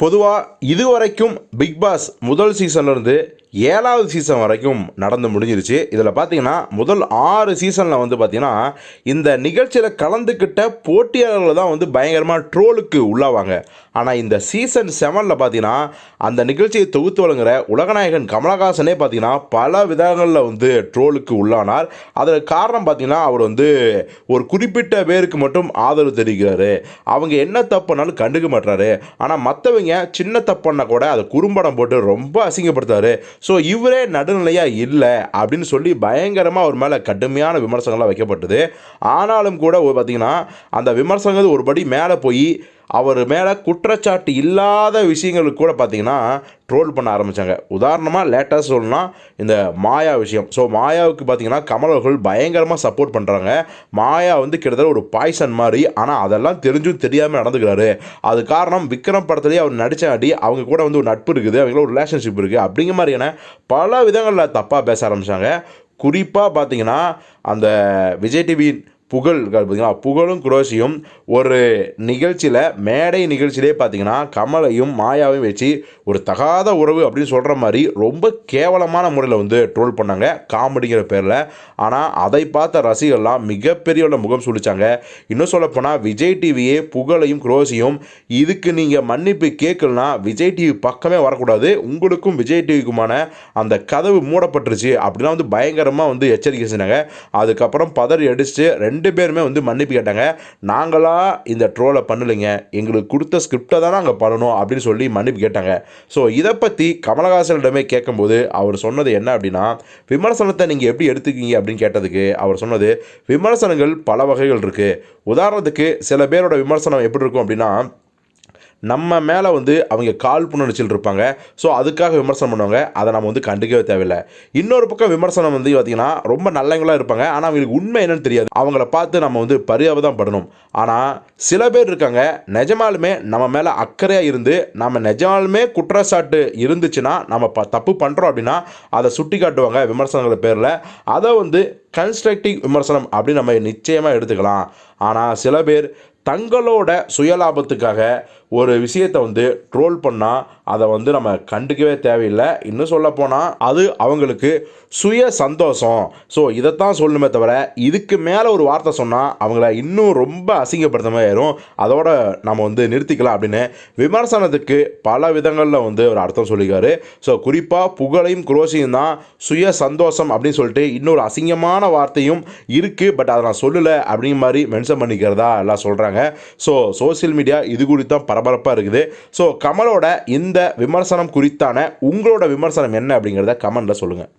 பொதுவாக இதுவரைக்கும் big pass முதல் சீசன்லேருந்து ஏழாவது சீசன் வரைக்கும் நடந்து முடிஞ்சிருச்சு. இதில் பார்த்தீங்கன்னா முதல் ஆறு சீசனில் வந்து பார்த்தீங்கன்னா இந்த நிகழ்ச்சியில் கலந்துக்கிட்ட போட்டியாளர்களை தான் வந்து பயங்கரமாக ட்ரோலுக்கு உள்ளாவாங்க. ஆனால் இந்த சீசன் செவனில் பார்த்தீங்கன்னா அந்த நிகழ்ச்சியை தொகுத்து வழங்குற உலகநாயகன் கமலஹாசனே பார்த்தீங்கன்னா பல விதங்களில் வந்து ட்ரோலுக்கு உள்ளானார். அதற்கு காரணம் பார்த்தீங்கன்னா அவர் வந்து ஒரு குறிப்பிட்ட பேருக்கு மட்டும் ஆதரவு தெரிவிக்கிறாரு. அவங்க என்ன தப்புனாலும் கண்டுக்க மாட்டுறாரு ஆனால் மற்றவங்க சின்ன தப்புன்னா கூட அதை குறும்படம் போட்டு ரொம்ப அசிங்கப்படுத்தாரு ஸோ இவரே நடுநிலையாக இல்லை அப்படின்னு சொல்லி பயங்கரமாக அவர் மேலே கடுமையான விமர்சனங்கள்லாம் வைக்கப்பட்டது. ஆனாலும் கூட பார்த்திங்கன்னா பார்த்தீங்கன்னா அந்த விமர்சனங்கள் ஒருபடி மேலே போய் அவர் மேலே குற்றச்சாட்டு இல்லாத விஷயங்களுக்கு கூட பார்த்தீங்கன்னா ட்ரோல் பண்ண ஆரம்பித்தாங்க உதாரணமாக லேட்டஸ்ட் சொல்லணும்னா இந்த மாயா விஷயம். ஸோ மாயாவுக்கு பார்த்தீங்கன்னா கமல் அவர்கள் பயங்கரமாக சப்போர்ட் பண்ணுறாங்க மாயா வந்து கிட்டத்தட்ட ஒரு பாய்சன் மாதிரி ஆனால் அதெல்லாம் தெரிஞ்சும் தெரியாமல் நடந்துக்கிறாரு. அது காரணம் விக்ரம் படத்துலேயே அவர் நடித்தாடி அவங்க கூட வந்து ஒரு நட்பு இருக்குது அவங்களோட ஒரு ரிலேஷன்ஷிப் இருக்குது அப்படிங்கிற மாதிரியான பல விதங்களில் தப்பாக பேச ஆரம்பித்தாங்க குறிப்பாக பார்த்தீங்கன்னா அந்த விஜய் டிவி புகழ் பார்த்தீங்களா புகழும் குரோஷியும் ஒரு நிகழ்ச்சியில் மேடை நிகழ்ச்சியிலே பார்த்தீங்கன்னா கமலையும் மாயாவையும் வச்சு ஒரு தகாத உறவு அப்படின்னு சொல்கிற மாதிரி ரொம்ப கேவலமான முறையில் வந்து ட்ரோல் பண்ணாங்க காமெடிங்கிற பேரில். ஆனால் அதை பார்த்த ரசிகர்லாம் மிகப்பெரிய உள்ள முகம் சுழிச்சாங்க. இன்னும் சொல்லப்போனால் விஜய் டிவியே புகழையும் குரோசியும் இதுக்கு நீங்கள் மன்னிப்பு கேட்கலனா விஜய் டிவி பக்கமே வரக்கூடாது. உங்களுக்கும் விஜய் டிவிக்குமான அந்த கதவு மூடப்பட்டுருச்சு அப்படிலாம் வந்து பயங்கரமாக வந்து எச்சரிக்கை செஞ்சாங்க. அதுக்கப்புறம் பதறி அடிச்சுட்டு ரெண்டு ரெண்டு பேருமே வந்து மன்னிப்பு கேட்டாங்க. நாங்களாக இந்த ட்ரோலை பண்ணலைங்க. எங்களுக்கு கொடுத்த ஸ்கிரிப்டை தான் நாங்கள் பண்ணணும் அப்படின்னு சொல்லி மன்னிப்பு கேட்டாங்க. ஸோ இதை பற்றி கமலஹாசனிடமே கேட்கும்போது அவர் சொன்னது என்ன அப்படின்னா விமர்சனத்தை நீங்கள் எப்படி எடுத்துக்கீங்க அப்படின்னு கேட்டதுக்கு அவர் சொன்னது விமர்சனங்கள் பல வகைகள் இருக்குது உதாரணத்துக்கு சில பேரோட விமர்சனம் எப்படி இருக்கும் அப்படின்னா நம்ம மேலே வந்து அவங்க கால் புணர்ச்சியில் இருப்பாங்க. ஸோ அதுக்காக விமர்சனம் பண்ணுவாங்க. அதை நம்ம வந்து கண்டுக்கவே தேவையில்லை. இன்னொரு பக்கம் விமர்சனம் வந்து பார்த்திங்கன்னா ரொம்ப நல்லவங்களாக இருப்பாங்க. ஆனால் அவங்களுக்கு உண்மை என்னன்னு தெரியாது. அவங்கள பார்த்து நம்ம வந்து பரிதாபம் படணும். ஆனால் சில பேர் இருக்காங்க. நிஜமாலுமே நம்ம மேலே அக்கறையாக இருந்து நம்ம நிஜமாலுமே குற்றச்சாட்டு இருந்துச்சுன்னா நம்ம ப தப்பு பண்ணுறோம் அப்படின்னா அதை சுட்டி காட்டுவாங்க விமர்சனங்கள் பேரில். அதை வந்து கன்ஸ்ட்ரக்டிவ் விமர்சனம் அப்படின்னு நம்ம நிச்சயமாக எடுத்துக்கலாம். ஆனால் சில பேர் தங்களோட சுயலாபத்துக்காக ஒரு விஷயத்தை வந்து ட்ரோல் பண்ணால் அதை வந்து நம்ம கண்டுக்கவே தேவையில்லை. இன்னும் சொல்லப்போனால் அது அவங்களுக்கு சுய சந்தோஷம். ஸோ இதைத்தான் சொல்லணுமே தவிர இதுக்கு மேலே ஒரு வார்த்தை சொன்னால் அவங்கள இன்னும் ரொம்ப அசிங்கப்படுத்த மாதிரி ஆயிரும். அதோட நம்ம வந்து நிறுத்திக்கலாம் அப்படின்னு விமர்சனத்துக்கு பல விதங்களில் வந்து ஒரு அர்த்தம் சொல்லியிருக்காரு. ஸோ குறிப்பாக புகழையும் குரோசியும் தான் சுய சந்தோஷம் அப்படின்னு சொல்லிட்டு இன்னொரு அசிங்கமான வார்த்தையும் இருக்குது பட் அதை நான் சொல்லலை அப்படிங்கிற மாதிரி மென்ஷன் பண்ணிக்கிறதா எல்லாம் சொல்கிறாங்க ஸோ சோசியல் மீடியா இது குறித்தான் பரபரப்பாக இருக்குது. ஸோ கமலோட இந்த விமர்சனம் குறித்தான உங்களோட விமர்சனம் என்ன அப்படிங்கிறத கமெண்ட்டில் சொல்லுங்கள்